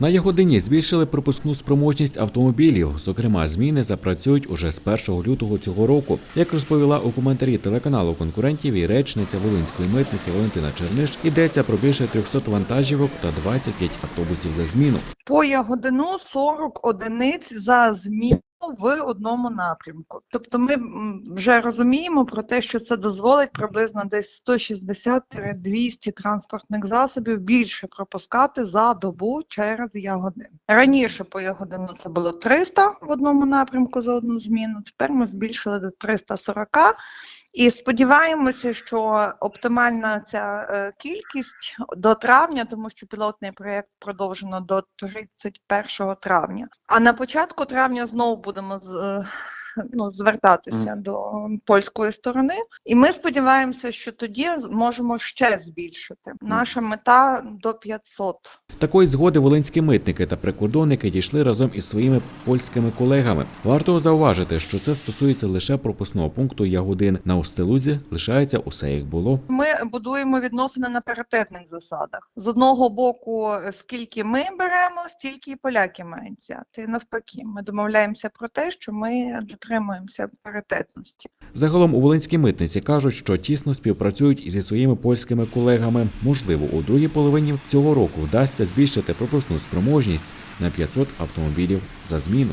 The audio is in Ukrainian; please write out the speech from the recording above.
На Ягодині збільшили пропускну спроможність автомобілів. Зокрема, зміни запрацюють уже з 1 лютого цього року. Як розповіла у коментарі телеканалу конкурентів і речниця Волинської митниці Валентина Черниш, йдеться про більше 300 вантажівок та 25 автобусів за зміну. по Ягодину 40 одиниць за зміну в одному напрямку. Тобто ми вже розуміємо про те, що це дозволить приблизно десь 160-200 транспортних засобів більше пропускати за добу через Ягодин. Раніше по Ягодину це було 300 в одному напрямку за одну зміну, тепер ми збільшили до 340. І сподіваємося, що оптимальна ця е, кількість до травня, тому що пілотний проєкт продовжено до 31 травня. А на початку травня знову будемо е, ну, звертатися до польської сторони, і ми сподіваємося, що тоді зможемо ще збільшити. Наша мета до 500. Такої згоди волинські митники та прикордонники дійшли разом із своїми польськими колегами. Варто зауважити, що це стосується лише пропускного пункту Ягодин. На Устилузі лишається усе як було. Ми будуємо відносини на паритетних засадах. З одного боку, скільки ми беремо, стільки і поляки мають взяти. Навпаки, ми домовляємося про те, що ми дотримуємося паритетності. Загалом у Волинській митниці кажуть, що тісно співпрацюють і зі своїми польськими колегами. Можливо, у другій половині цього року вдасться збільшити пропускну спроможність на 500 автомобілів за зміну.